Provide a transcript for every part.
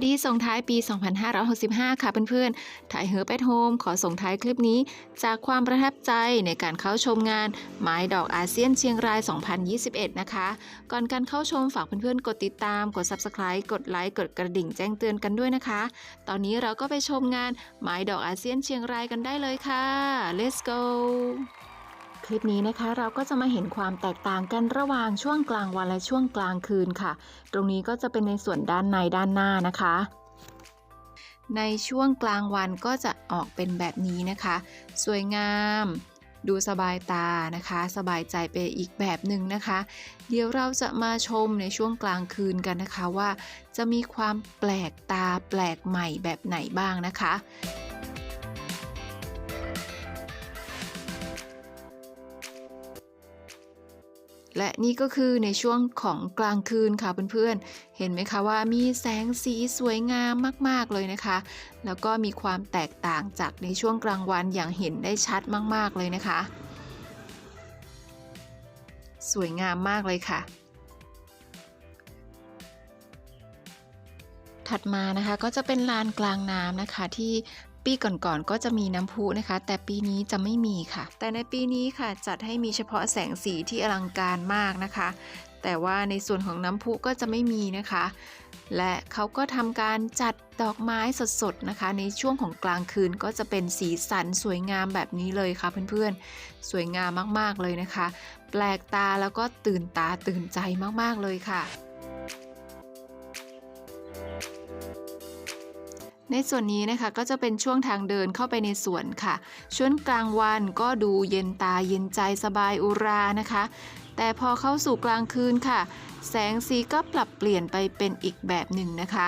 สดีส่งท้ายปี 2565 ค่ะเพื่อนๆ ถ่ายเฮอแปดโฮมขอส่งท้ายคลิปนี้ จากความประทับใจในการเข้าชมงานไม้ดอกอาเซียนเชียงราย 2021 นะคะ ก่อนการเข้าชมฝากเพื่อนๆ กดติดตาม กด Subscribe กดไลค์กดกระดิ่งแจ้งเตือนกันด้วยนะคะ ตอนนี้เราก็ไปชมงานไม้ดอกอาเซียนเชียงรายกันได้เลยค่ะ let's go ลิปนี้นะคะ เราก็จะมาเห็นความแตกต่างกันระหว่างช่วงกลางวันและช่วงกลางคืนค่ะ ตรงนี้ก็จะเป็นในส่วนด้านในด้านหน้านะคะ ในช่วงกลางวันก็จะออกเป็นแบบนี้นะคะ สวยงาม ดูสบายตานะคะ สบายใจไปอีกแบบหนึ่งนะคะ เดี๋ยวเราจะมาชมในช่วงกลางคืนกันนะคะว่า จะมีความแปลกตาแปลกใหม่แบบไหนบ้างนะคะ และนี่ก็คือในช่วงของกลางคืนค่ะเพื่อนๆ เห็นไหมคะว่ามีแสงสีสวยงามมากๆเลยนะคะ แล้วก็มีความแตกต่างจากในช่วงกลางวันอย่างเห็นได้ชัดมากๆเลยนะคะ สวยงามมากเลยค่ะถัดมานะคะก็จะเป็นลานกลางน้ำนะคะที่ ปีก่อนๆก็จะมีน้ำพุนะคะ แต่ปีนี้จะไม่มีค่ะ แต่ในปีนี้ค่ะจัดให้มีเฉพาะแสงสีที่อลังการมากนะคะ แต่ว่าในส่วนของน้ำพุก็จะไม่มีนะคะ และเขาก็ทำการจัดดอกไม้สดๆนะคะ ในช่วงของกลางคืนก็จะเป็นสีสันสวยงามแบบนี้เลยค่ะเพื่อนๆ สวยงามมากๆเลยนะคะ แปลกตาแล้วก็ตื่นตาตื่นใจมากๆเลยค่ะ ในส่วนนี้นะคะก็จะเป็นช่วงทางเดินเข้าไปในสวนค่ะ ช่วงกลางวันก็ดูเย็นตาเย็นใจสบายอุรานะคะ แต่พอเข้าสู่กลางคืนค่ะ แสงสีก็ปรับเปลี่ยนไปเป็นอีกแบบหนึ่งนะคะ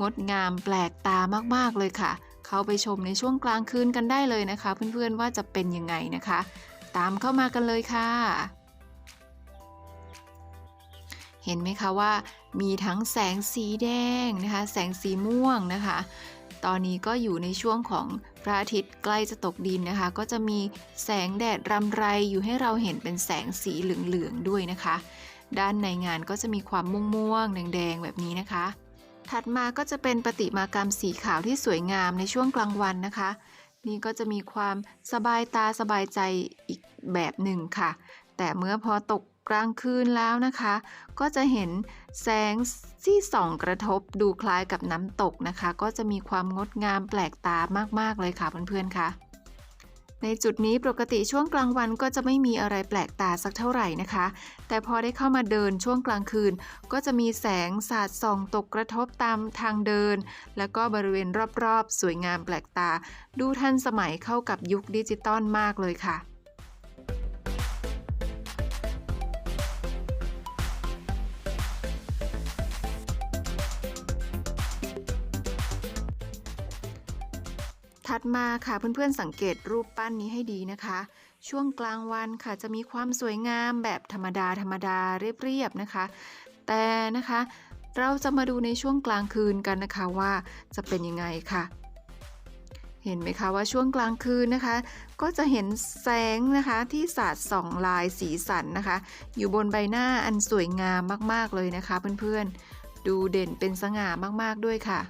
งดงามแปลกตามากๆเลยค่ะ เข้าไปชมในช่วงกลางคืนกันได้เลยนะคะ เพื่อนๆว่าจะเป็นยังไงนะคะ ตามเข้ามากันเลยค่ะเห็นไหมคะว่ามีทั้งแสงสีแดงนะคะ แสงสีม่วงนะคะ ตอนนี้ก็อยู่ในช่วงของพระอาทิตย์ใกล้จะตกดินนะคะ ก็จะมีแสงแดดรำไรอยู่ให้เราเห็นเป็นแสงสีเหลืองๆด้วยนะคะ ด้านในงานก็จะมีความม่วงๆแดงๆแบบนี้นะคะ ถัดมาก็จะเป็นปฏิมากรรมสีขาวที่สวยงามในช่วงกลางวันนะคะ นี่ก็จะมีความสบายตาสบายใจอีกแบบหนึ่งค่ะ แต่เมื่อพอตกกลางคืนแล้วนะคะ ก็จะเห็นแสงที่ส่องกระทบดูคล้ายกับน้ำตกนะคะ ก็จะมีความงดงามแปลกตามากๆเลยค่ะเพื่อนๆค่ะ ในจุดนี้ปกติช่วงกลางวันก็จะไม่มีอะไรแปลกตาสักเท่าไหร่นะคะ แต่พอได้เข้ามาเดินช่วงกลางคืน ก็จะมีแสงสาดส่องตกกระทบตามทางเดิน แล้วก็บริเวณรอบๆ สวยงามแปลกตา ดูทันสมัยเข้ากับยุคดิจิตอลมากเลยค่ะ ถัดมาค่ะเพื่อนๆสังเกตรูปปั้นนี้ให้ดีนะคะ ช่วงกลางวันค่ะจะมีความสวยงามแบบธรรมดาธรรมดาเรียบๆนะคะ แต่นะคะเราจะมาดูในช่วงกลางคืนกันนะคะว่าจะเป็นยังไงค่ะ เห็นไหมคะว่าช่วงกลางคืนนะคะ ก็จะเห็นแสงนะคะที่สาดส่องลายสีสันนะคะ อยู่บนใบหน้าอันสวยงามมากๆเลยนะคะ เพื่อนๆดูเด่นเป็นสง่ามากๆด้วยค่ะ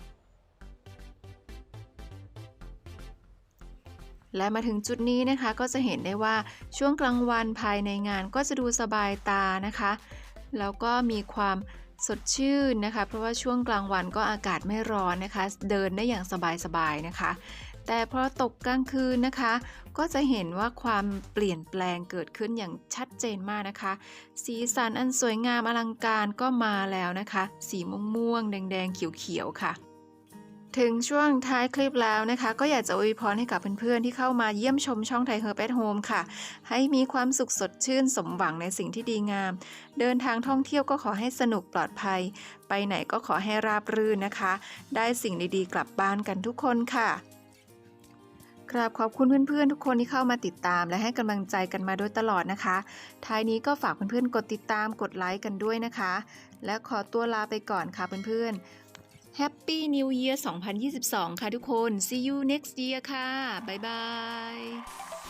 และมาถึงจุดนี้นะคะก็จะเห็นได้ว่าช่วงกลางวันภายในงานก็จะดูสบายตานะคะ แล้วก็มีความสดชื่นนะคะ เพราะว่าช่วงกลางวันก็อากาศไม่ร้อนนะคะ เดินได้อย่างสบายๆนะคะ แต่พอตกกลางคืนนะคะ ก็จะเห็นว่าความเปลี่ยนแปลงเกิดขึ้นอย่างชัดเจนมากนะคะ สีสันอันสวยงามอลังการก็มาแล้วนะคะ สีม่วงๆแดงๆเขียวๆค่ะ ถึงช่วงท้ายคลิปแล้วนะคะ ก็อยากจะอวยพรให้กับเพื่อนๆ ที่เข้ามาเยี่ยมชมช่องไทยเฮอร์ t โฮมค่ะ ให้มีความสุขสดชื่นสมหวังในสิ่งที่ดีงาม เดินทางท่องเที่ยวก็ขอให้สนุกปลอดภัย ไปไหนก็ขอให้ราบรื่นนะคะ ได้สิ่งดีๆ กลับบ้านกันทุกคนค่ะกราบขอบคุณเพื่อนๆ ทุกคนที่เข้ามาติดตาม และให้กำลังใจกันมาโดยตลอดนะคะ ท้ายนี้ก็ฝากเพื่อนๆ กดติดตามกดไลค์กันด้วยนะคะ และขอตัวลาไปก่อนค่ะเพื่อนๆ Happy New Year 2022 ค่ะทุกคน See you next year ค่ะ บ๊ายบาย